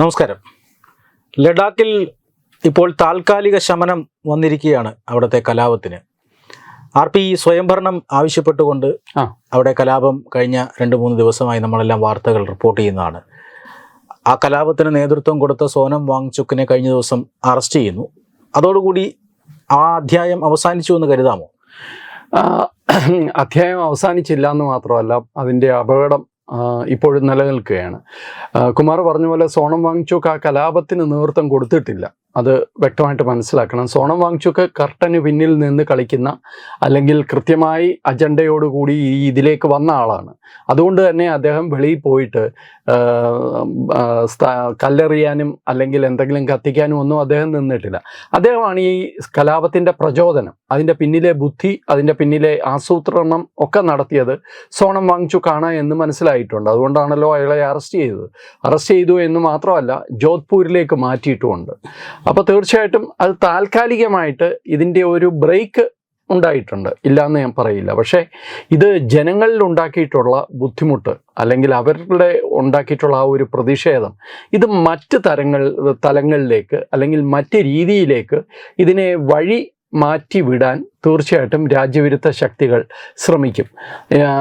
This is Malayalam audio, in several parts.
നമസ്കാരം. ലഡാക്കിൽ ഇപ്പോൾ താൽക്കാലിക ശമനം വന്നിരിക്കുകയാണ് അവിടുത്തെ കലാപത്തിന്. ആർ പി സ്വയംഭരണം ആവശ്യപ്പെട്ടുകൊണ്ട് അവിടെ കലാപം കഴിഞ്ഞ രണ്ട് മൂന്ന് ദിവസമായി നമ്മളെല്ലാം വാർത്തകൾ റിപ്പോർട്ട് ചെയ്യുന്നതാണ്. ആ കലാപത്തിന് നേതൃത്വം കൊടുത്ത സോനം വാങ്ചുക്കിനെ കഴിഞ്ഞ ദിവസം അറസ്റ്റ് ചെയ്യുന്നു. അതോടുകൂടി ആ അധ്യായം അവസാനിച്ചു എന്ന് കരുതാമോ? അധ്യായം അവസാനിച്ചില്ല എന്ന് മാത്രമല്ല അതിന്റെ അപകടം ഇപ്പോഴും നിലനിൽക്കുകയാണ്. കുമാർ പറഞ്ഞ പോലെ സോണം വാങ്ചുക്ക് ആ കലാപത്തിന് നേതൃത്വം കൊടുത്തിട്ടില്ല. അത് വ്യക്തമായിട്ട് മനസ്സിലാക്കണം. സോണം വാങ്ചുക്ക് കർട്ടന് പിന്നിൽ നിന്ന് കളിക്കുന്ന അല്ലെങ്കിൽ കൃത്യമായി അജണ്ടയോടുകൂടി ഇതിലേക്ക് വന്ന ആളാണ്. അതുകൊണ്ട് തന്നെ അദ്ദേഹം വെളിയിൽ പോയിട്ട് കല്ലെറിയാനും അല്ലെങ്കിൽ എന്തെങ്കിലും കത്തിക്കാനും ഒന്നും അദ്ദേഹം നിന്നിട്ടില്ല. അദ്ദേഹമാണ് ഈ കലാപത്തിന്റെ പ്രചോദനം അതിന്റെ പിന്നിലെ ബുദ്ധി അതിന്റെ പിന്നിലെ ആസൂത്രണം ഒക്കെ നടത്തിയത് സോണം വാങ്ങിച്ചു കാണാൻ എന്ന് മനസ്സിലായിട്ടുണ്ട്. അതുകൊണ്ടാണല്ലോ അയാളെ അറസ്റ്റ് ചെയ്തത്. അറസ്റ്റ് ചെയ്തു എന്ന് മാത്രമല്ല ജോധ്പൂരിലേക്ക് മാറ്റിയിട്ടുമുണ്ട്. അപ്പോൾ തീർച്ചയായിട്ടും അത് താൽക്കാലികമായിട്ട് ഇതിന്റെ ഒരു ബ്രേക്ക് ഉണ്ടായിട്ടുണ്ട്. ഇല്ല എന്ന് ഞാൻ പറയില്ല. പക്ഷേ ഇത് ജനങ്ങളിൽ ഉണ്ടാക്കിയിട്ടുള്ള ബുദ്ധിമുട്ട് അല്ലെങ്കിൽ അവരുടെ ഉണ്ടാക്കിയിട്ടുള്ള ആ ഒരു പ്രതിഷേധം ഇത് മറ്റ് തരങ്ങൾ തലങ്ങളിലേക്ക് അല്ലെങ്കിൽ മറ്റ് രീതിയിലേക്ക് ഇതിനെ വഴി മാറ്റി വിടാൻ തീർച്ചയായിട്ടും രാജ്യവിരുദ്ധ ശക്തികൾ ശ്രമിക്കും.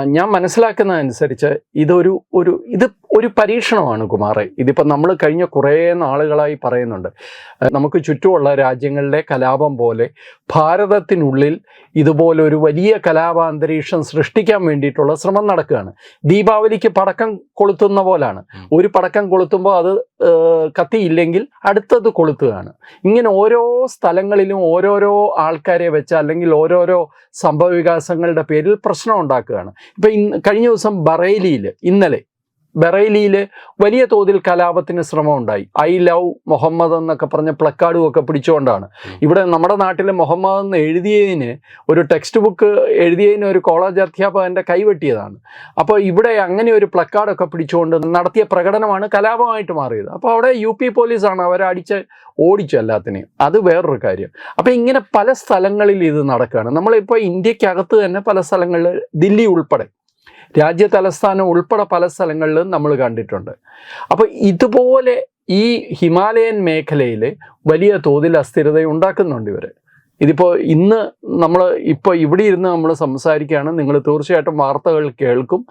ഞാൻ മനസ്സിലാക്കുന്നതനുസരിച്ച് ഇതൊരു ഒരു ഇത് ഒരു പരീക്ഷണമാണ് കുമാറെ. ഇതിപ്പോൾ നമ്മൾ കഴിഞ്ഞ കുറേ നാളുകളായി പറയുന്നുണ്ട്. നമുക്ക് ചുറ്റുമുള്ള രാജ്യങ്ങളിലെ കലാപം പോലെ ഭാരതത്തിനുള്ളിൽ ഇതുപോലൊരു വലിയ കലാപാന്തരീക്ഷം സൃഷ്ടിക്കാൻ വേണ്ടിയിട്ടുള്ള ശ്രമം നടക്കുകയാണ്. ദീപാവലിക്ക് പടക്കം കൊളുത്തുന്ന പോലാണ്. ഒരു പടക്കം കൊളുത്തുമ്പോൾ അത് കത്തിയില്ലെങ്കിൽ അടുത്തത് കൊളുത്തുകയാണ്. ഇങ്ങനെ ഓരോ സ്ഥലങ്ങളിലും ഓരോരോ ആൾക്കാരെ വെച്ച് അല്ലെങ്കിൽ ഓരോരോ സംഭവ വികാസങ്ങളുടെ പേരിൽ പ്രശ്നം ഉണ്ടാക്കുകയാണ്. ഇപ്പം കഴിഞ്ഞ ദിവസം ബറേലിയിൽ ഇന്നലെ ബറേലിയിൽ വലിയ തോതിൽ കലാപത്തിന് ശ്രമമുണ്ടായി. ഐ ലവ് മുഹമ്മദ് എന്നൊക്കെ പറഞ്ഞ പ്ലക്കാർഡും ഒക്കെ പിടിച്ചുകൊണ്ടാണ്. ഇവിടെ നമ്മുടെ നാട്ടിൽ മുഹമ്മദ് എന്ന് എഴുതിയതിന് ഒരു ടെക്സ്റ്റ് ബുക്ക് എഴുതിയതിന് ഒരു കോളേജ് അധ്യാപകന്റെ കൈവെട്ടിയതാണ് അപ്പോൾ ഇവിടെ അങ്ങനെ ഒരു പ്ലക്കാർഡൊക്കെ പിടിച്ചുകൊണ്ട് നടത്തിയ പ്രകടനമാണ് കലാപമായിട്ട് മാറിയത്. അപ്പോൾ അവിടെ യു പി പോലീസാണ് അവരെ അടിച്ച് ഓടിച്ചു എല്ലാത്തിനെയും. അത് വേറൊരു കാര്യം. അപ്പോൾ ഇങ്ങനെ പല സ്ഥലങ്ങളിൽ ഇത് നടക്കുകയാണ്. നമ്മളിപ്പോൾ ഇന്ത്യക്കകത്ത് തന്നെ പല സ്ഥലങ്ങളിൽ ദില്ലി ഉൾപ്പെടെ രാജ്യ തലസ്ഥാനം ഉൾപ്പെടെ പല സ്ഥലങ്ങളിലും നമ്മൾ കണ്ടിട്ടുണ്ട്. അപ്പോൾ ഇതുപോലെ ഈ ഹിമാലയൻ മേഖലയിൽ വലിയ തോതിൽ അസ്ഥിരത ഉണ്ടാക്കുന്നുണ്ട് ഇവർ ഇതിപ്പോൾ ഇന്ന് നമ്മൾ ഇപ്പോൾ ഇവിടെ ഇരുന്ന് നമ്മൾ സംസാരിക്കുകയാണ്. നിങ്ങൾ തീർച്ചയായിട്ടും വാർത്തകൾ കേൾക്കും.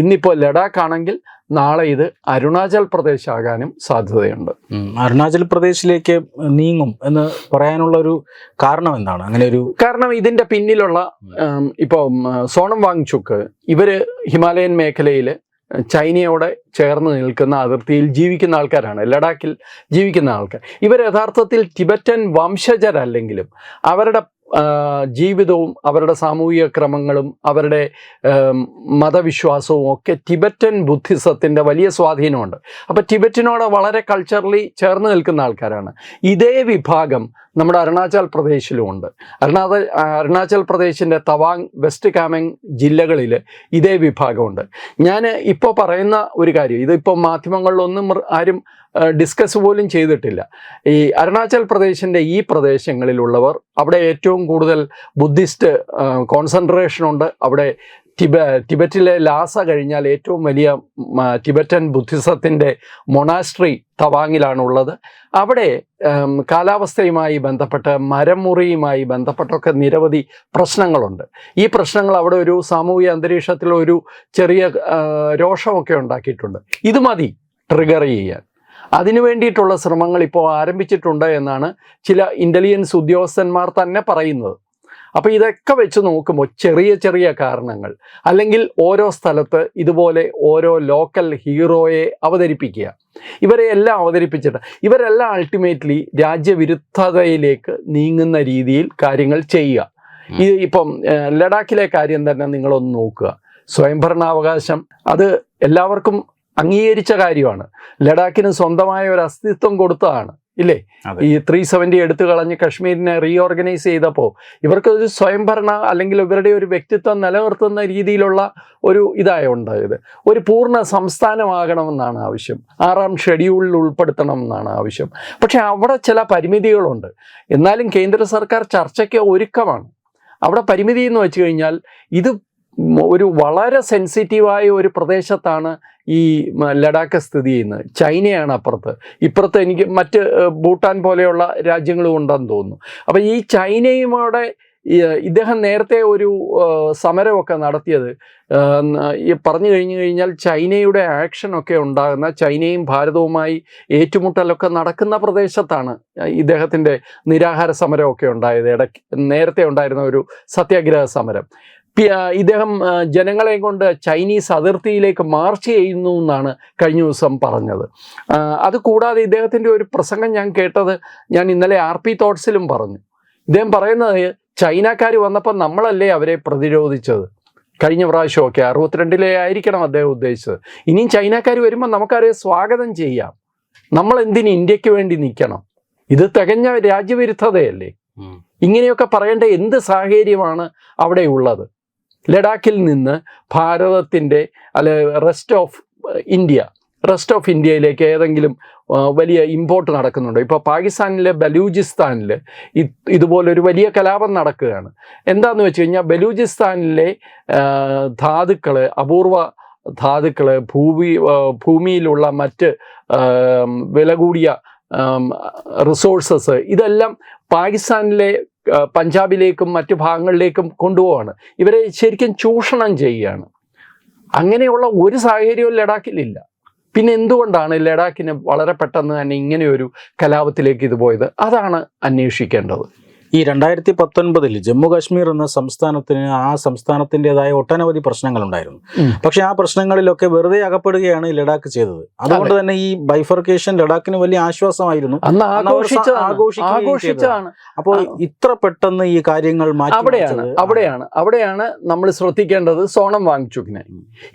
ഇന്നിപ്പോൾ ലഡാക്ക് ആണെങ്കിൽ നാളെ ഇത് അരുണാചൽ പ്രദേശ് ആകാനും സാധ്യതയുണ്ട്. അരുണാചൽ പ്രദേശിലേക്ക് നീങ്ങും എന്ന് പറയാനുള്ള ഒരു കാരണം എന്താണ്? അങ്ങനെ ഒരു കാരണം ഇതിന്റെ പിന്നിലുള്ള ഇപ്പോ ഇപ്പോൾ സോണം വാങ്ചുക്ക് ഇവർ ഹിമാലയൻ മേഖലയിൽ ചൈനയോടെ ചേർന്ന് നിൽക്കുന്ന അതിർത്തിയിൽ ജീവിക്കുന്ന ആൾക്കാരാണ് ലഡാക്കിൽ ജീവിക്കുന്ന ആൾക്കാർ. ഇവർ യഥാർത്ഥത്തിൽ ടിബറ്റൻ വംശജരല്ലെങ്കിലും അവരുടെ ജീവിതവും അവരുടെ സാമൂഹിക ക്രമങ്ങളും അവരുടെ മതവിശ്വാസവും ഒക്കെ ടിബറ്റൻ ബുദ്ധിസത്തിന്റെ വലിയ സ്വാധീനമുണ്ട്. അപ്പോൾ ടിബറ്റിനോട് വളരെ കൾച്ചറലി ചേർന്ന് നിൽക്കുന്ന ആൾക്കാരാണ്. ഇതേ വിഭാഗം നമ്മുടെ അരുണാചൽ പ്രദേശിലുമുണ്ട് അരുണാചൽ അരുണാചൽ പ്രദേശിന്റെ തവാങ് വെസ്റ്റ് കാമെങ് ജില്ലകളിൽ ഇതേ വിഭാഗമുണ്ട്. ഞാൻ ഇപ്പോൾ പറയുന്ന ഒരു കാര്യം ഇതിപ്പോൾ മാധ്യമങ്ങളിലൊന്നും ആരും ഡിസ്കസ് പോലും ചെയ്തിട്ടില്ല. ഈ അരുണാചൽ പ്രദേശിന്റെ ഈ പ്രദേശങ്ങളിലുള്ളവർ അവിടെ ഏറ്റവും കൂടുതൽ ബുദ്ധിസ്റ്റ് കോൺസെൻട്രേഷൻ ഉണ്ട്. അവിടെ ടിബ ടിബറ്റിലെ ലാസ കഴിഞ്ഞാൽ ഏറ്റവും വലിയ ടിബറ്റൻ ബുദ്ധിസത്തിന്റെ മൊണാസ്ട്രി തവാങ്ങിലാണുള്ളത്. അവിടെ കാലാവസ്ഥയുമായി ബന്ധപ്പെട്ട് മരമുറിയുമായി ബന്ധപ്പെട്ടൊക്കെ നിരവധി പ്രശ്നങ്ങളുണ്ട്. ഈ പ്രശ്നങ്ങൾ അവിടെ ഒരു സാമൂഹിക അന്തരീക്ഷത്തിൽ ഒരു ചെറിയ രോഷമൊക്കെ ഉണ്ടാക്കിയിട്ടുണ്ട്. ഇത് മതി ട്രിഗർ ചെയ്യാൻ. അതിനു വേണ്ടിയിട്ടുള്ള ശ്രമങ്ങൾ ഇപ്പോൾ ആരംഭിച്ചിട്ടുണ്ട് എന്നാണ് ചില ഇന്റലിജൻസ് ഉദ്യോഗസ്ഥന്മാർ തന്നെ പറയുന്നത്. അപ്പോൾ ഇതൊക്കെ വെച്ച് നോക്കുമ്പോൾ ചെറിയ ചെറിയ കാരണങ്ങൾ അല്ലെങ്കിൽ ഓരോ സ്ഥലത്ത് ഇതുപോലെ ഓരോ ലോക്കൽ ഹീറോയെ അവതരിപ്പിക്കുക. ഇവരെ എല്ലാം അവതരിപ്പിച്ചിട്ട് ഇവരെല്ലാം അൾട്ടിമേറ്റ്ലി രാജ്യവിരുദ്ധതയിലേക്ക് നീങ്ങുന്ന രീതിയിൽ കാര്യങ്ങൾ ചെയ്യുക. ഇത് ഇപ്പം ലഡാക്കിലെ കാര്യം തന്നെ നിങ്ങളൊന്ന് നോക്കുക. സ്വയംഭരണാവകാശം അത് എല്ലാവർക്കും അംഗീകരിച്ച കാര്യമാണ്. ലഡാക്കിന് സ്വന്തമായ ഒരു അസ്തിത്വം കൊടുത്തതാണ്. ഇല്ലേ? ഈ ത്രീ സെവന്റി എടുത്തു കളഞ്ഞ് കശ്മീരിനെ റീഓർഗനൈസ് ചെയ്തപ്പോൾ ഇവർക്ക് ഒരു സ്വയംഭരണ അല്ലെങ്കിൽ ഇവരുടെ ഒരു വ്യക്തിത്വം നിലനിർത്തുന്ന രീതിയിലുള്ള ഒരു ഇതായ ഉണ്ടായത്. ഒരു പൂർണ സംസ്ഥാനമാകണമെന്നാണ് ആവശ്യം. ആറാം ഷെഡ്യൂളിൽ ഉൾപ്പെടുത്തണമെന്നാണ് ആവശ്യം. പക്ഷേ അവിടെ ചില പരിമിതികളുണ്ട്. എന്നാലും കേന്ദ്ര സർക്കാർ ചർച്ചയ്ക്ക് ഒരുക്കമാണ്. അവിടെ പരിമിതി എന്ന് വെച്ച് കഴിഞ്ഞാൽ ഇത് ഒരു വളരെ സെൻസിറ്റീവായ ഒരു പ്രദേശത്താണ് ഈ ലഡാക്ക് സ്ഥിതി ചെയ്യുന്നത്. ചൈനയാണ് അപ്പുറത്ത്. ഇപ്പുറത്ത് എനിക്ക് മറ്റ് ഭൂട്ടാൻ പോലെയുള്ള രാജ്യങ്ങളും ഉണ്ടെന്ന് തോന്നുന്നു. അപ്പം ഈ ചൈനയുമോടെ ഇദ്ദേഹം നേരത്തെ ഒരു സമരമൊക്കെ നടത്തിയത്. പറഞ്ഞു കഴിഞ്ഞു കഴിഞ്ഞാൽ ചൈനയുടെ ആക്ഷനൊക്കെ ഉണ്ടാകുന്ന ചൈനയും ഭാരതവുമായി ഏറ്റുമുട്ടലൊക്കെ നടക്കുന്ന പ്രദേശത്താണ് ഇദ്ദേഹത്തിന്റെ നിരാഹാര സമരമൊക്കെ ഉണ്ടായത്. ഇടയ്ക്ക് നേരത്തെ ഉണ്ടായിരുന്ന ഒരു സത്യാഗ്രഹ സമരം. ഇദ്ദേഹം ജനങ്ങളെ കൊണ്ട് ചൈനീസ് അതിർത്തിയിലേക്ക് മാർച്ച് ചെയ്യുന്നു എന്നാണ് കഴിഞ്ഞ ദിവസം പറഞ്ഞത്. അത് കൂടാതെ ഇദ്ദേഹത്തിന്റെ ഒരു പ്രസംഗം ഞാൻ കേട്ടത് ഞാൻ ഇന്നലെ ആർ പി തോട്ട്സിലും പറഞ്ഞു. ഇദ്ദേഹം പറയുന്നത് ചൈനക്കാർ വന്നപ്പോൾ നമ്മളല്ലേ അവരെ പ്രതിരോധിച്ചത്. കഴിഞ്ഞ പ്രാവശ്യമൊക്കെ അറുപത്തിരണ്ടിലെ ആയിരിക്കണം അദ്ദേഹം ഉദ്ദേശിച്ചത്. ഇനിയും ചൈനക്കാർ വരുമ്പോൾ നമുക്കവരെ സ്വാഗതം ചെയ്യാം. നമ്മൾ എന്തിന് ഇന്ത്യയ്ക്ക് വേണ്ടി നിൽക്കണം? ഇത് തികഞ്ഞ രാജ്യവിരുദ്ധതയല്ലേ? ഇങ്ങനെയൊക്കെ പറയേണ്ട എന്ത് സാഹചര്യമാണ് അവിടെ ഉള്ളത്? ലഡാക്കിൽ നിന്ന് ഭാരതത്തിന്റെ അല്ലെ rest of India rest of ഇന്ത്യയിലേക്ക് ഏതെങ്കിലും വലിയ ഇമ്പോർട്ട് നടക്കുന്നുണ്ടോ? ഇപ്പോൾ പാകിസ്ഥാനിലെ ബലൂചിസ്ഥാനിൽ ഇതുപോലൊരു വലിയ കലാപം നടക്കുകയാണ്. എന്താണെന്ന് വെച്ച് കഴിഞ്ഞാൽ ബലൂചിസ്ഥാനിലെ ധാതുക്കൾ അപൂർവ ധാതുക്കൾ ഭൂമി ഭൂമിയിലുള്ള മറ്റ് വില കൂടിയ റിസോഴ്സസ് ഇതെല്ലാം പാകിസ്ഥാനിലെ പഞ്ചാബിലേക്കും മറ്റു ഭാഗങ്ങളിലേക്കും കൊണ്ടുപോവാണ്. ഇവരെ ശരിക്കും ചൂഷണം ചെയ്യുകയാണ് അങ്ങനെയുള്ള ഒരു സാഹചര്യവും ലഡാക്കിലില്ല. പിന്നെ എന്തുകൊണ്ടാണ് ലഡാക്കിന് വളരെ പെട്ടെന്ന് തന്നെ ഇങ്ങനെയൊരു കലാപത്തിലേക്ക് ഇത് പോയത്? അതാണ് അന്വേഷിക്കേണ്ടത്. ഈ രണ്ടായിരത്തി പത്തൊൻപതിൽ ജമ്മു കാശ്മീർ എന്ന സംസ്ഥാനത്തിന് ആ സംസ്ഥാനത്തിന്റെതായ ഒട്ടനവധി പ്രശ്നങ്ങളുണ്ടായിരുന്നു. പക്ഷെ ആ പ്രശ്നങ്ങളിലൊക്കെ വെറുതെ അകപ്പെടുകയാണ് ലഡാക്ക് ചെയ്തത്. അതുകൊണ്ട് തന്നെ ഈ ബൈഫർക്കേഷൻ ലഡാക്കിന് വലിയ ആശ്വാസമായിരുന്നു. ആഘോഷിച്ചതാണ്. അപ്പോൾ ഇത്ര പെട്ടെന്ന് ഈ കാര്യങ്ങൾ അവിടെയാണ് അവിടെയാണ്. അവിടെയാണ് നമ്മൾ ശ്രദ്ധിക്കേണ്ടത് സോണം വാങ്ങിച്ചുക്കിനെ.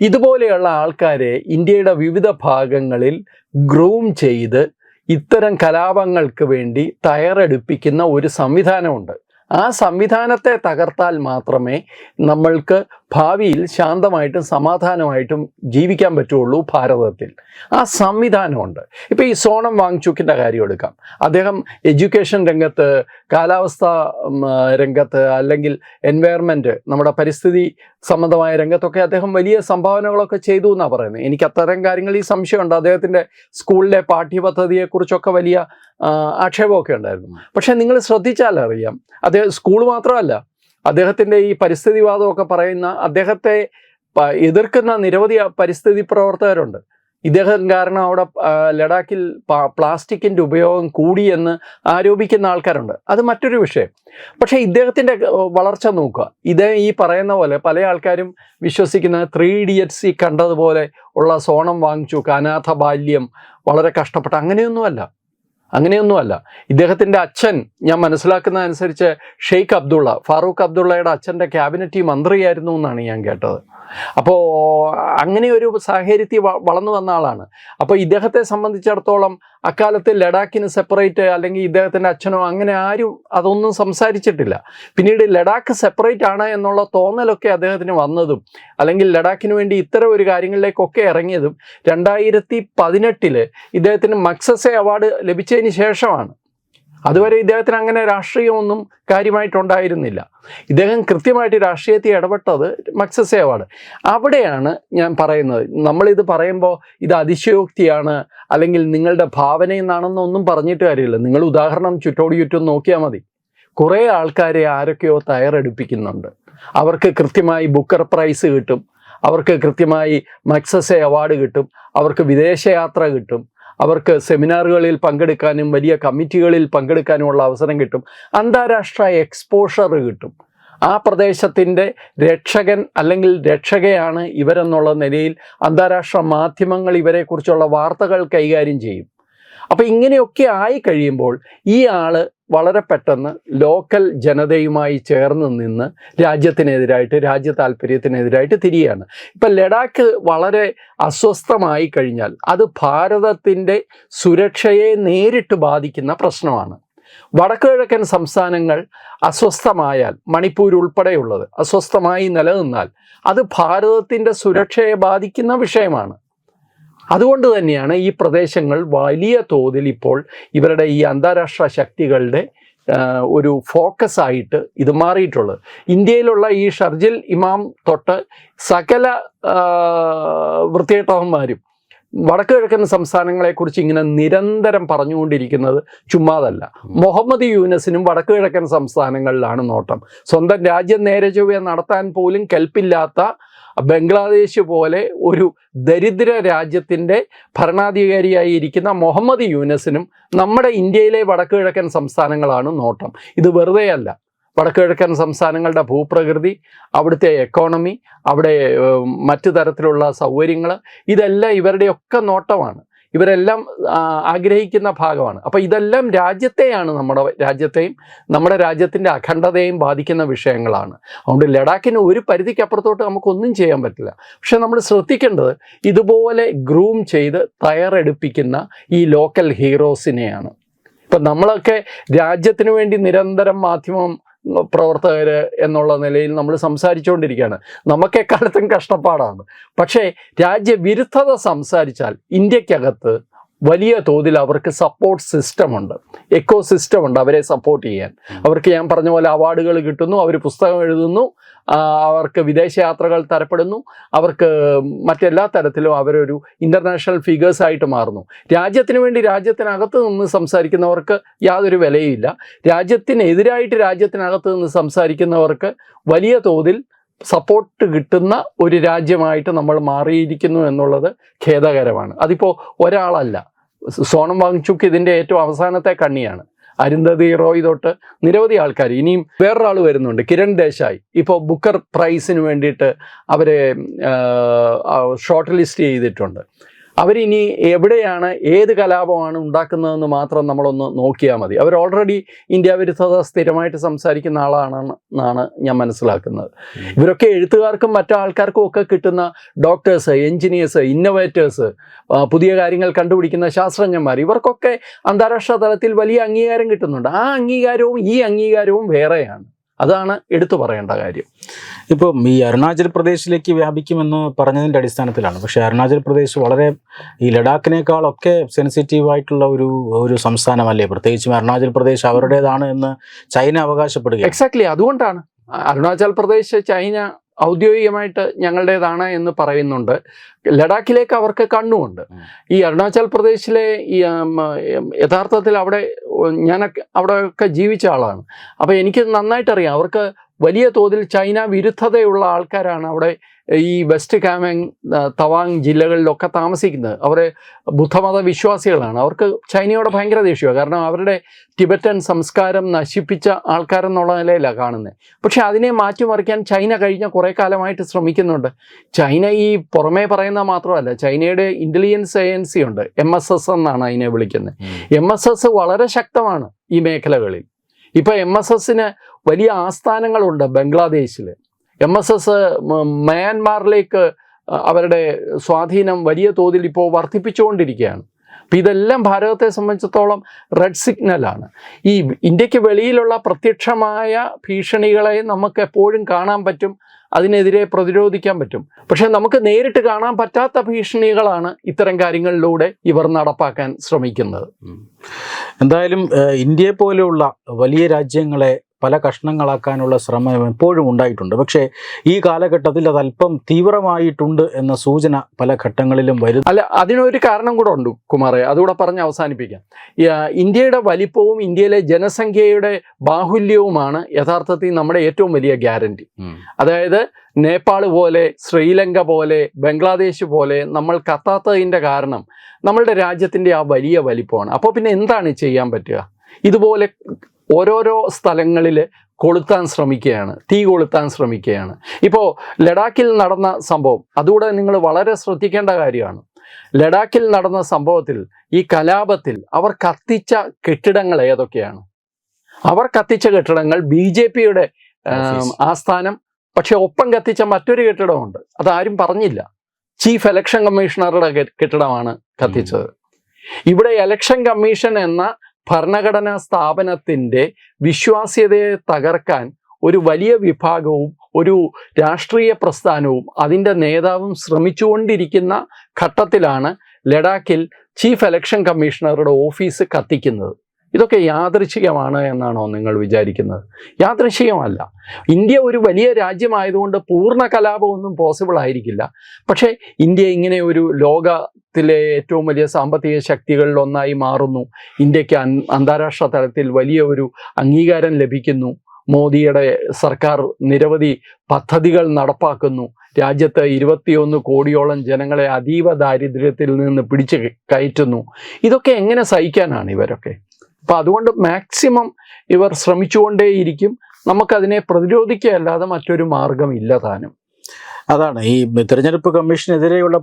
ഇതുപോലെയുള്ള ആൾക്കാരെ ഇന്ത്യയുടെ വിവിധ ഭാഗങ്ങളിൽ ഗ്രൂം ചെയ്ത് ഇത്തരം കലാപങ്ങൾക്ക് വേണ്ടി തയ്യാറെടുപ്പിക്കുന്ന ഒരു സംവിധാനമുണ്ട്. ആ സംവിധാനത്തെ തകർത്താൽ മാത്രമേ നമ്മൾക്ക് ഭാവിയിൽ ശാന്തമായിട്ടും സമാധാനമായിട്ടും ജീവിക്കാൻ പറ്റുള്ളൂ ഭാരതത്തിൽ. ആ സംവിധാനമുണ്ട്. ഇപ്പോൾ ഈ സോണം വാങ്ചുക്കിന്റെ കാര്യം എടുക്കാം. അദ്ദേഹം എഡ്യൂക്കേഷൻ രംഗത്ത് കാലാവസ്ഥ രംഗത്ത് അല്ലെങ്കിൽ എൻവയറമെന്റ് നമ്മുടെ പരിസ്ഥിതി സംബന്ധമായ രംഗത്തൊക്കെ അദ്ദേഹം വലിയ സംഭാവനകളൊക്കെ ചെയ്തു എന്നാണ് പറയുന്നത്. എനിക്ക് അത്തരം കാര്യങ്ങളിൽ സംശയമുണ്ട്. അദ്ദേഹത്തിന്റെ സ്കൂളിലെ പാഠ്യപദ്ധതിയെക്കുറിച്ചൊക്കെ വലിയ ആക്ഷേപമൊക്കെ ഉണ്ടായിരുന്നു. പക്ഷേ നിങ്ങൾ ശ്രദ്ധിച്ചാലറിയാം അദ്ദേഹം സ്കൂൾ മാത്രമല്ല അദ്ദേഹത്തിന്റെ ഈ പരിസ്ഥിതിവാദമൊക്കെ പറയുന്ന അദ്ദേഹത്തെ എതിർക്കുന്ന നിരവധി പരിസ്ഥിതി പ്രവർത്തകരുണ്ട്. ഇദ്ദേഹം കാരണം അവിടെ ലഡാക്കിൽ പ്ലാസ്റ്റിക്കിന്റെ ഉപയോഗം കൂടിയെന്ന് ആരോപിക്കുന്ന ആൾക്കാരുണ്ട്. അത് മറ്റൊരു വിഷയം. പക്ഷേ ഇദ്ദേഹത്തിന്റെ വളർച്ച നോക്കുക. ഇദ്ദേഹം ഈ പറയുന്ന പോലെ പല ആൾക്കാരും വിശ്വസിക്കുന്ന ത്രീ ഇഡിയറ്റ്സ് ഈ കണ്ടതുപോലെ ഉള്ള സോണം വാങ്ങിച്ചു അനാഥ ബാല്യം വളരെ കഷ്ടപ്പെട്ട അങ്ങനെയൊന്നുമല്ല. അങ്ങനെയൊന്നുമല്ല. ഇദ്ദേഹത്തിന്റെ അച്ഛൻ ഞാൻ മനസ്സിലാക്കുന്ന അനുസരിച്ച് ഷെയ്ഖ് അബ്ദുള്ള ഫാറൂഖ് അബ്ദുള്ളയുടെ അച്ഛന്റെ ക്യാബിനറ്റ് മന്ത്രിയായിരുന്നു എന്നാണ് ഞാൻ കേട്ടത്. അപ്പോൾ അങ്ങനെ ഒരു സാഹചര്യത്തിൽ വളർന്നു വന്ന ആളാണ്. അപ്പോൾ ഇദ്ദേഹത്തെ സംബന്ധിച്ചിടത്തോളം അക്കാലത്ത് ലഡാക്കിന് സെപ്പറേറ്റ് അല്ലെങ്കിൽ ഇദ്ദേഹത്തിന്റെ അച്ഛനോ അങ്ങനെ ആരും അതൊന്നും സംസാരിച്ചിട്ടില്ല. പിന്നീട് ലഡാക്ക് സെപ്പറേറ്റ് ആണ് എന്നുള്ള തോന്നലൊക്കെ അദ്ദേഹത്തിന് വന്നതും അല്ലെങ്കിൽ ലഡാക്കിന് വേണ്ടി ഇത്തരം ഒരു കാര്യങ്ങളിലേക്കൊക്കെ ഇറങ്ങിയതും രണ്ടായിരത്തി പതിനെട്ടിൽ ഇദ്ദേഹത്തിന് മക്സസെ അവാർഡ് ലഭിച്ചതിന് ശേഷമാണ്. അതുവരെ ഇദ്ദേഹത്തിന് അങ്ങനെ രാഷ്ട്രീയമൊന്നും കാര്യമായിട്ടുണ്ടായിരുന്നില്ല. ഇദ്ദേഹം കൃത്യമായിട്ട് രാഷ്ട്രീയത്തിൽ ഇടപെട്ടത് മക്സസേവാണ് അവിടെയാണ് ഞാൻ പറയുന്നത്. നമ്മളിത് പറയുമ്പോൾ ഇത് അതിശയോക്തിയാണ് അല്ലെങ്കിൽ നിങ്ങളുടെ ഭാവന എന്നാണെന്നൊന്നും പറഞ്ഞിട്ട് കാര്യമില്ല. നിങ്ങൾ ഉദാഹരണം ചുറ്റോട് ചുറ്റും നോക്കിയാൽ മതി. കുറേ ആൾക്കാരെ ആരൊക്കെയോ തയ്യാറെടുപ്പിക്കുന്നുണ്ട്. അവർക്ക് കൃത്യമായി ബുക്കർ പ്രൈസ് കിട്ടും. അവർക്ക് കൃത്യമായി മക്സസെ അവാർഡ് കിട്ടും. അവർക്ക് വിദേശയാത്ര കിട്ടും. അവർക്ക് സെമിനാറുകളിൽ പങ്കെടുക്കാനും വലിയ കമ്മിറ്റികളിൽ പങ്കെടുക്കാനുമുള്ള അവസരം കിട്ടും. അന്താരാഷ്ട്ര എക്സ്പോഷർ കിട്ടും. ആ പ്രദേശത്തിന്റെ രക്ഷകൻ അല്ലെങ്കിൽ രക്ഷകയാണ് ഇവരെന്നുള്ള നിലയിൽ അന്താരാഷ്ട്ര മാധ്യമങ്ങൾ ഇവരെക്കുറിച്ചുള്ള വാർത്തകൾ കൈകാര്യം ചെയ്യും. അപ്പോൾ ഇങ്ങനെയൊക്കെ ആയി കഴിയുമ്പോൾ ഈ ആൾ വളരെ പെട്ടെന്ന് ലോക്കൽ ജനതയുമായി ചേർന്ന് നിന്ന് രാജ്യത്തിനെതിരായിട്ട് രാജ്യ താല്പര്യത്തിനെതിരായിട്ട് തിരിയാണ്. ഇപ്പം ലഡാക്ക് വളരെ അസ്വസ്ഥമായി കഴിഞ്ഞാൽ അത് ഭാരതത്തിന്റെ സുരക്ഷയെ നേരിട്ട് ബാധിക്കുന്ന പ്രശ്നമാണ്. വടക്കു കിഴക്കൻ സംസ്ഥാനങ്ങൾ അസ്വസ്ഥമായാൽ മണിപ്പൂർ ഉൾപ്പെടെയുള്ളത് അസ്വസ്ഥമായി നിലനിന്നാൽ അത് ഭാരതത്തിന്റെ സുരക്ഷയെ ബാധിക്കുന്ന വിഷയമാണ്. അതുകൊണ്ട് തന്നെയാണ് ഈ പ്രദേശങ്ങൾ വലിയ തോതിൽ ഇപ്പോൾ ഇവരുടെ ഈ അന്താരാഷ്ട്ര ശക്തികളുടെ ഒരു ഫോക്കസ് ആയിട്ട് ഇത് മാറിയിട്ടുള്ളത്. ഇന്ത്യയിലുള്ള ഈ ഷർജിൽ ഇമാം തൊട്ട് സകല വൃത്തികെട്ടവന്മാരും വടക്ക് കിഴക്കൻ സംസ്ഥാനങ്ങളെക്കുറിച്ച് ഇങ്ങനെ നിരന്തരം പറഞ്ഞുകൊണ്ടിരിക്കുന്നത് ചുമ്മാതല്ല. മുഹമ്മദ് യൂനസിനും വടക്ക് കിഴക്കൻ സംസ്ഥാനങ്ങളിലാണ് നോട്ടം. സ്വന്തം രാജ്യം നേരെ ചൊവ്വെ നടത്താൻ പോലും കെൽപ്പില്ലാത്ത ബംഗ്ലാദേശ് പോലെ ഒരു ദരിദ്ര രാജ്യത്തിന്റെ ഭരണാധികാരിയായി ഇരിക്കുന്ന മുഹമ്മദ് യൂനസിനും നമ്മുടെ ഇന്ത്യയിലെ വടക്കു കിഴക്കൻ സംസ്ഥാനങ്ങളാണ് നോട്ടം. ഇത് വെറുതെയല്ല. വടക്കു കിഴക്കൻ സംസ്ഥാനങ്ങളുടെ ഭൂപ്രകൃതി അവിടുത്തെ എക്കോണമി അവിടെ മറ്റു തരത്തിലുള്ള സൗകര്യങ്ങൾ ഇതെല്ലാം ഇവരുടെയൊക്കെ നോട്ടമാണ്. ഇവരെല്ലാം ആഗ്രഹിക്കുന്ന ഭാഗമാണ്. അപ്പോൾ ഇതെല്ലാം രാജ്യത്തെയാണ് നമ്മുടെ രാജ്യത്തെയും നമ്മുടെ രാജ്യത്തിന്റെ അഖണ്ഡതയും ബാധിക്കുന്ന വിഷയങ്ങളാണ്. അതുകൊണ്ട് ലഡാക്കിന് ഒരു പരിധിക്കപ്പുറത്തോട്ട് നമുക്കൊന്നും ചെയ്യാൻ പറ്റില്ല. പക്ഷേ നമ്മൾ ശ്രദ്ധിക്കേണ്ടത് ഇതുപോലെ ഗ്രൂം ചെയ്ത് തയ്യാറെടുപ്പിക്കുന്ന ഈ ലോക്കൽ ഹീറോസിനെയാണ്. ഇപ്പം നമ്മളൊക്കെ രാജ്യത്തിന് വേണ്ടി നിരന്തരം മാധ്യമം പ്രവർത്തകർ എന്നുള്ള നിലയിൽ നമ്മൾ സംസാരിച്ചുകൊണ്ടിരിക്കുകയാണ്. നമുക്ക് എക്കാലത്തും കഷ്ടപ്പാടാണ്. പക്ഷേ രാജ്യവിരുദ്ധത സംസാരിച്ചാൽ ഇന്ത്യക്കകത്ത് വലിയ തോതിൽ അവർക്ക് സപ്പോർട്ട് സിസ്റ്റം ഉണ്ട്. എക്കോ സിസ്റ്റം ഉണ്ട് അവരെ സപ്പോർട്ട് ചെയ്യാൻ. അവർക്ക് ഞാൻ പറഞ്ഞ പോലെ അവാർഡുകൾ കിട്ടുന്നു അവർ പുസ്തകം എഴുതുന്നു അവർക്ക് വിദേശയാത്രകൾ തരപ്പെടുന്നു അവർക്ക് മറ്റെല്ലാ തരത്തിലും അവരൊരു ഇന്റർനാഷണൽ ഫിഗേഴ്സ് ആയിട്ട് മാറുന്നു. രാജ്യത്തിന് വേണ്ടി രാജ്യത്തിനകത്ത് നിന്ന് സംസാരിക്കുന്നവർക്ക് യാതൊരു വിലയുമില്ല. രാജ്യത്തിനെതിരായിട്ട് രാജ്യത്തിനകത്ത് നിന്ന് സംസാരിക്കുന്നവർക്ക് വലിയ തോതിൽ സപ്പോർട്ട് കിട്ടുന്ന ഒരു രാജ്യമായിട്ട് നമ്മൾ മാറിയിരിക്കുന്നു എന്നുള്ളത് ഖേദകരമാണ്. അതിപ്പോൾ ഒരാളല്ല. സോണം വാങ്ചുക്ക് ഇതിന്റെ ഏറ്റവും അവസാനത്തെ കണ്ണിയാണ്. അരുന്ധതി റോയ് തൊട്ട് നിരവധി ആൾക്കാർ ഇനിയും വേറൊരാൾ വരുന്നുണ്ട് കിരൺ ദേശായി. ഇപ്പോൾ ബുക്കർ പ്രൈസിന് വേണ്ടിയിട്ട് അവരെ ഷോർട്ട് ലിസ്റ്റ് ചെയ്തിട്ടുണ്ട്. അവരിനി എവിടെയാണ് ഏത് കലാപമാണ് ഉണ്ടാക്കുന്നതെന്ന് മാത്രം നമ്മളൊന്ന് നോക്കിയാൽ മതി. അവർ ഓൾറെഡി ഇന്ത്യ വിരുദ്ധത സ്ഥിരമായിട്ട് സംസാരിക്കുന്ന ആളാണെന്നാണ് ഞാൻ മനസ്സിലാക്കുന്നത്. ഇവരൊക്കെ എഴുത്തുകാർക്കും മറ്റു ആൾക്കാർക്കും ഒക്കെ കിട്ടുന്ന ഡോക്ടേഴ്സ് എഞ്ചിനീയേഴ്സ് ഇന്നോവേറ്റേഴ്സ് പുതിയ കാര്യങ്ങൾ കണ്ടുപിടിക്കുന്ന ശാസ്ത്രജ്ഞന്മാർ. ഇവർക്കൊക്കെ അന്താരാഷ്ട്ര തലത്തിൽ വലിയ അംഗീകാരം കിട്ടുന്നുണ്ട്. ആ അംഗീകാരവും ഈ അംഗീകാരവും വേറെയാണ്. അതാണ് എടുത്തു പറയേണ്ട കാര്യം. ഇപ്പം ഈ അരുണാചൽ പ്രദേശിലേക്ക് വ്യാപിക്കുമെന്ന് പറഞ്ഞതിന്റെ അടിസ്ഥാനത്തിലാണ്. പക്ഷേ അരുണാചൽ പ്രദേശ് വളരെ ഈ ലഡാക്കിനേക്കാളൊക്കെ സെൻസിറ്റീവായിട്ടുള്ള ഒരു ഒരു സംസ്ഥാനമല്ലേ? പ്രത്യേകിച്ചും അരുണാചൽ പ്രദേശ് അവരുടേതാണ് എന്ന് ചൈന അവകാശപ്പെടുക എക്സാക്ട്ലി അതുകൊണ്ടാണ് അരുണാചൽ പ്രദേശ് ചൈന ഔദ്യോഗികമായിട്ട് ഞങ്ങളുടേതാണ് എന്ന് പറയുന്നുണ്ട്. ലഡാക്കിലേക്ക് അവർക്ക് കണ്ണുമുണ്ട്. ഈ അരുണാചൽ പ്രദേശിലെ ഈ യഥാർത്ഥത്തിൽ അവിടെ ഞാനൊക്കെ അവിടെയൊക്കെ ജീവിച്ച ആളാണ്. അപ്പോൾ എനിക്ക് നന്നായിട്ടറിയാം. അവർക്ക് വലിയ തോതിൽ ചൈന വിരുദ്ധതയുള്ള ആൾക്കാരാണ് അവിടെ ഈ വെസ്റ്റ് കാമെങ് തവാങ് ജില്ലകളിലൊക്കെ താമസിക്കുന്നത്. അവർ ബുദ്ധമത വിശ്വാസികളാണ് അവർക്ക് ചൈനയോട് ഭയങ്കര ദേഷ്യമാണ് കാരണം അവരുടെ ടിബറ്റൻ സംസ്കാരം നശിപ്പിച്ച ആൾക്കാരെന്നുള്ള നിലയിലാണ് കാണുന്നത് പക്ഷെ അതിനെ മാറ്റിമറിക്കാൻ ചൈന കഴിഞ്ഞ കുറേ കാലമായിട്ട് ശ്രമിക്കുന്നുണ്ട്. ചൈന ഈ പുറമേ പറയുന്ന മാത്രമല്ല ചൈനയുടെ ഇന്റലിജൻസ് ഏജൻസി ഉണ്ട്. എം എസ് എസ് എന്നാണ് അതിനെ വിളിക്കുന്നത്. എം എസ് എസ് വളരെ ശക്തമാണ് ഈ മേഖലകളിൽ. ഇപ്പോൾ എം എസ് എസിന് വലിയ ആസ്ഥാനങ്ങളുണ്ട് ബംഗ്ലാദേശിൽ എം എസ് എസ് മയാൻമാറിലേക്ക് അവരുടെ സ്വാധീനം വലിയ തോതിൽ ഇപ്പോൾ വർദ്ധിപ്പിച്ചുകൊണ്ടിരിക്കുകയാണ്. അപ്പം ഇതെല്ലാം ഭാരതത്തെ സംബന്ധിച്ചിടത്തോളം റെഡ് സിഗ്നലാണ് ഈ ഇന്ത്യയ്ക്ക് വെളിയിലുള്ള പ്രത്യക്ഷമായ ഭീഷണികളെ നമുക്ക് എപ്പോഴും കാണാൻ പറ്റും അതിനെതിരെ പ്രതിരോധിക്കാൻ പറ്റും. പക്ഷേ നമുക്ക് നേരിട്ട് കാണാൻ പറ്റാത്ത ഭീഷണികളാണ് ഇത്തരം കാര്യങ്ങളിലൂടെ ഇവർ നടപ്പാക്കാൻ ശ്രമിക്കുന്നത്. എന്തായാലും ഇന്ത്യയെ പോലെയുള്ള വലിയ രാജ്യങ്ങളെ പല കഷ്ണങ്ങളാക്കാനുള്ള ശ്രമം എപ്പോഴും ഉണ്ടായിട്ടുണ്ട്. പക്ഷേ ഈ കാലഘട്ടത്തിൽ അത് അല്പം തീവ്രമായിട്ടുണ്ട് എന്ന സൂചന പല ഘട്ടങ്ങളിലും വരും അല്ല അതിനൊരു കാരണം കൂടെ ഉണ്ട് കുമാറെ. അതുകൂടെ പറഞ്ഞ് അവസാനിപ്പിക്കാം. ഇന്ത്യയുടെ വലിപ്പവും ഇന്ത്യയിലെ ജനസംഖ്യയുടെ ബാഹുല്യവുമാണ് യഥാർത്ഥത്തിൽ നമ്മുടെ ഏറ്റവും വലിയ ഗ്യാരണ്ടി. അതായത് നേപ്പാൾ പോലെ ശ്രീലങ്ക പോലെ ബംഗ്ലാദേശ് പോലെ നമ്മൾ കത്താത്തതിന്റെ കാരണം നമ്മളുടെ രാജ്യത്തിന്റെ ആ വലിയ വലിപ്പമാണ്. അപ്പോൾ പിന്നെ എന്താണ് ചെയ്യാൻ പറ്റുക? ഇതുപോലെ ഓരോരോ സ്ഥലങ്ങളിൽ കൊളുത്താൻ ശ്രമിക്കുകയാണ് തീ കൊളുത്താൻ ശ്രമിക്കുകയാണ്. ഇപ്പോൾ ലഡാക്കിൽ നടന്ന സംഭവം അതുകൂടെ നിങ്ങൾ വളരെ ശ്രദ്ധിക്കേണ്ട കാര്യമാണ്. ലഡാക്കിൽ നടന്ന സംഭവത്തിൽ ഈ കലാപത്തിൽ അവർ കത്തിച്ച കെട്ടിടങ്ങൾ ഏതൊക്കെയാണ്? അവർ കത്തിച്ച കെട്ടിടങ്ങൾ ബി ജെ പിയുടെ ആസ്ഥാനം പക്ഷെ ഒപ്പം കത്തിച്ച മറ്റൊരു കെട്ടിടമുണ്ട്. അതാരും പറഞ്ഞില്ല. ചീഫ് ഇലക്ഷൻ കമ്മീഷണറുടെ കെട്ടിടമാണ് കത്തിച്ചത്. ഇവിടെ ഇലക്ഷൻ കമ്മീഷൻ എന്ന ഭരണഘടനാ സ്ഥാപനത്തിന്റെ വിശ്വാസ്യതയെ തകർക്കാൻ ഒരു വലിയ വിഭാഗവും ഒരു രാഷ്ട്രീയ പ്രസ്ഥാനവും അതിന്റെ നേതാവും ശ്രമിച്ചുകൊണ്ടിരിക്കുന്ന ഘട്ടത്തിലാണ് ലഡാക്കിൽ ചീഫ് ഇലക്ഷൻ കമ്മീഷണറുടെ ഓഫീസ് കത്തിക്കുന്നത്. ഇതൊക്കെ യാദൃശികമാണ് എന്നാണോ നിങ്ങൾ വിചാരിക്കുന്നത്? യാദൃശികമല്ല ഇന്ത്യ ഒരു വലിയ രാജ്യമായതുകൊണ്ട് പൂർണ കലാപമൊന്നും പോസിബിൾ ആയിരിക്കില്ല. പക്ഷേ ഇന്ത്യ ഇങ്ങനെ ഒരു ലോകത്തിലെ ഏറ്റവും വലിയ സാമ്പത്തിക ശക്തികളിൽ ഒന്നായി മാറുന്നു. ഇന്ത്യയ്ക്ക് അന്താരാഷ്ട്ര തലത്തിൽ വലിയ ഒരു അംഗീകാരം ലഭിക്കുന്നു. മോദിയുടെ സർക്കാർ നിരവധി പദ്ധതികൾ നടപ്പാക്കുന്നു. രാജ്യത്ത് ഇരുപത്തിയൊന്ന് കോടിയോളം ജനങ്ങളെ അതീവ ദാരിദ്ര്യത്തിൽ നിന്ന് പിടിച്ച് കയറ്റുന്നു. ഇതൊക്കെ എങ്ങനെ സഹിക്കാനാണ് ഇവരൊക്കെ? അപ്പം അതുകൊണ്ട് മാക്സിമം ഇവർ ശ്രമിച്ചുകൊണ്ടേയിരിക്കും. നമുക്കതിനെ പ്രതിരോധിക്കുകയല്ലാതെ മറ്റൊരു മാർഗമില്ല താനും. അതാണ്. ഈ തെരഞ്ഞെടുപ്പ് കമ്മീഷനെതിരെയുള്ള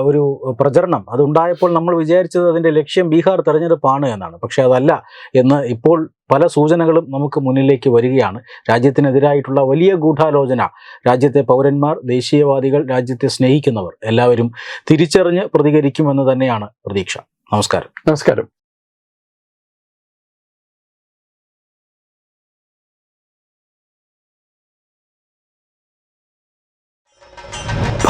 ഒരു പ്രചരണം അതുണ്ടായപ്പോൾ നമ്മൾ വിചാരിച്ചത് അതിന്റെ ലക്ഷ്യം ബീഹാർ തെരഞ്ഞെടുപ്പാണ് എന്നാണ്. പക്ഷെ അതല്ല. എന്ന് ഇപ്പോൾ പല സൂചനകളും നമുക്ക് മുന്നിലേക്ക് വരികയാണ്. രാജ്യത്തിനെതിരായിട്ടുള്ള വലിയ ഗൂഢാലോചന രാജ്യത്തെ പൗരന്മാർ ദേശീയവാദികൾ രാജ്യത്തെ സ്നേഹിക്കുന്നവർ എല്ലാവരും തിരിച്ചറിഞ്ഞ് പ്രതികരിക്കുമെന്ന് തന്നെയാണ് പ്രതീക്ഷ. നമസ്കാരം. നമസ്കാരം.